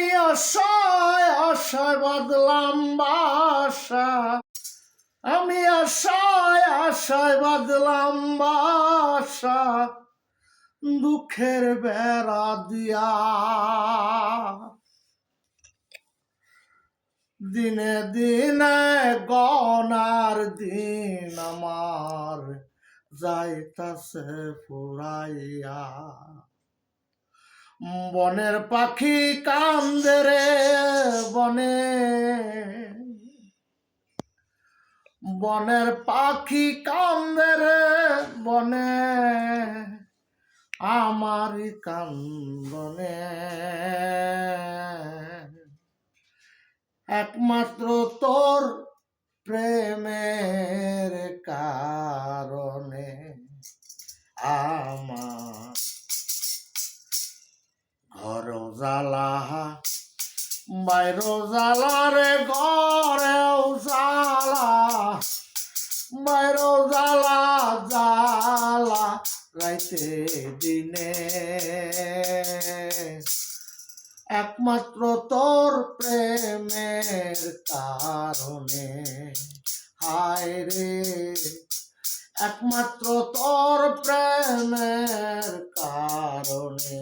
আমি আশায় আশায় বাদলাম বাসা। আমি আশায় আশায় বাদলাম বাসা। দুঃখের বেড়া দিয়া। দিনে দিনে গনার দিন আমার যাইতাছে ফুরাইয়া। বনের পাখি কান্দে রে বনে। বনের পাখি কান্দে রে বনে। আমারই কান্দনে। একমাত্র তোর প্রেমের কারণে ঘর জ্বালা বাইর জ্বালা রে ঘরেও জ্বালা বাইর জ্বালা জ্বালা রাইতে দিনে। একমাত্র তোর প্রেমের কারণে, হায় রে। একমাত্র তোর প্রেমের কারণে।